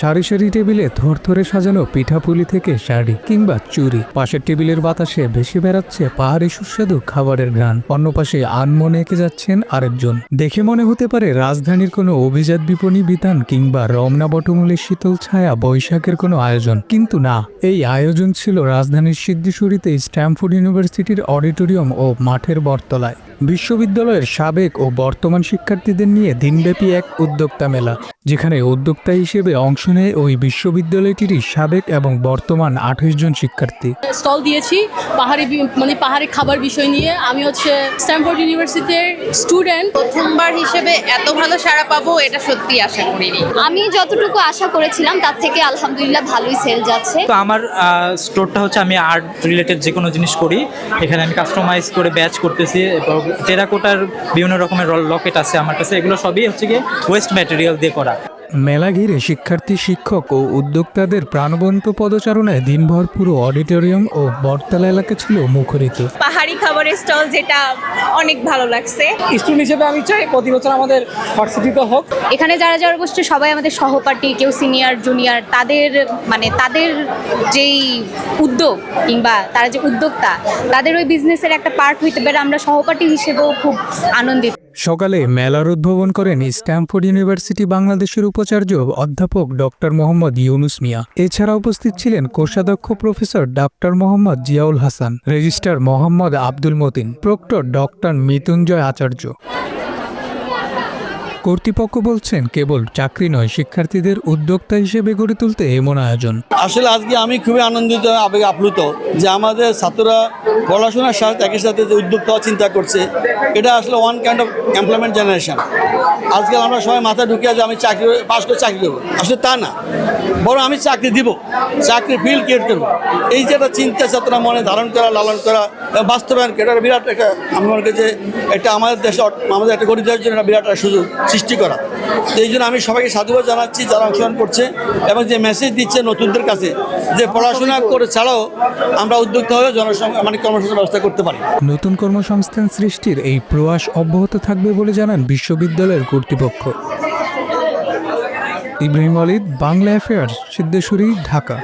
সারি সারি টেবিলে থরথরে সাজানো পিঠাপুলি থেকে শাড়ি কিংবা চুরি পাশের টেবিলের বাতাসে ভেসে বেড়াচ্ছে পাহাড়ি সুস্বাদু খাবারের ঘ্রাণ। অন্য পাশে আনমনে এঁকে যাচ্ছেন আরেকজন। দেখে মনে হতে পারে রাজধানীর কোনো অভিজাত বিপণী বিতান কিংবা রমনা বটমূলের শীতল ছায়া বৈশাখের কোনো আয়োজন। কিন্তু না, এই আয়োজন ছিল রাজধানীর সিদ্ধিশুরিতে স্ট্যামফোর্ড ইউনিভার্সিটির অডিটোরিয়াম ও মাঠের বটতলায়। বিশ্ববিদ্যালয়ের সাবেক ও বর্তমান শিক্ষার্থীদের নিয়ে দিনব্যাপী এক উদ্যোক্তা মেলা। যেখানে উদ্যোক্তা হিসেবে অংশ নেয় ওই বিশ্ববিদ্যালয়টিরই সাবেক এবং বর্তমান আঠাশ জন শিক্ষার্থী। স্টল দিয়েছি পাহাড়ি মানে পাহাড়ি খাবার বিষয় নিয়ে। আমি হচ্ছে স্ট্যামফোর্ড ইউনিভার্সিটির স্টুডেন্ট। প্রথমবার হিসেবে এত ভালো সাড়া পাবো এটা সত্যি আশা করিনি। আমি যতটুকু আশা করেছিলাম তার থেকে আলহামদুলিল্লাহ ভালোই সেল যাচ্ছে। তো আমার স্টোরটা হচ্ছে আমি আর্ট রিলেটেড যে কোনো জিনিস করি। এখানে আমি কাস্টমাইজ করে ব্যাচ করতেছি এবং টেরাকোটার বিভিন্ন রকমের লকেট আছে আমার কাছে। এগুলো সবই হচ্ছে গিয়ে ওয়েস্ট ম্যাটেরিয়াল দিয়ে করা। মেলা ঘিরে শিক্ষার্থী শিক্ষক ও উদ্যোক্তাদের প্রাণবন্ত পদচারণায় দিনভর পুরো অডিটোরিয়াম ও বটতলা এলাকা ছিল মুখরিত। পাহাড়ি খাবারের স্টল যেটা অনেক ভালো লাগছে। স্টুডেন্ট হিসেবে আমি চাই প্রতি বছর আমাদের ভার্সিটিতে হোক। এখানে যারা যারা বসছে সবাই আমাদের সহপাঠী কেউ সিনিয়র জুনিয়র তাদের মানে তাদের যেই উদ্যোগ কিংবা তারা যে উদ্যোক্তা তাদের ওই বিজনেসের একটা পার্ট হইতে পারে। আমরা সহপাঠী হিসেবেও খুব আনন্দিত। সকালে মেলার উদ্বোধন করেন স্ট্যামফোর্ড ইউনিভার্সিটি বাংলাদেশের উপাচার্য অধ্যাপক ডক্টর মোহাম্মদ ইউনুস মিয়া। এছাড়া উপস্থিত ছিলেন কোষাধ্যক্ষ professor doctor Mohammad Ziaul Hasan, registrar Mohammad Abdul Matin, proctor doctor Mrityunjoy Acharya. কর্তৃপক্ষ বলছেন কেবল চাকরি নয়, শিক্ষার্থীদের উদ্যোক্তা হিসেবে গড়ে তুলতে এমন আয়োজন। আসলে আজকে আমি খুবই আনন্দিত, আবেগ আপ্লুত যে আমাদের ছাত্ররা পড়াশোনার সাথে একই সাথে যে উদ্যোক্তা চিন্তা করছে, এটা আসলে one kind of employment generation আজকাল আমরা সবাই মাথা ঢুকিয়ে যে আমি চাকরি পাস করে চাকরি করব। আসলে তা না। বরং আমি চাকরি দিব, চাকরি ফিল্ড ক্রিয়েট করব। এই যে একটা চিন্তা ছাত্ররা মনে ধারণ করা, লালন করা বাস্তবায়ন এটা বিরাট একটা আমি করি যে এটা আমাদের দেশে আমাদের একটা গরিব দেশের জন্য বিরাট একটা সুযোগ। সৃষ্টি করা। তো এই জন্য আমি সবাইকে সাধুবাদ জানাচ্ছি যারা অংশগ্রহণ করছে এবং যে মেসেজ দিচ্ছে নতুনদের কাছে যে পড়াশোনা করে ছাড়াও আমরা উদ্যোক্তা হয়ে জনসং মানে কর্মসংস্থান ব্যবস্থা করতে পারি। নতুন কর্মসংস্থান সৃষ্টির এই প্রয়াস অব্যাহত থাকবে বলে জানান বিশ্ববিদ্যালয়ের কর্তৃপক্ষ। ইব্রাহিম আলিদ বাংলা অ্যাফেয়ার্স সিদ্ধেশ্বরী, ঢাকা।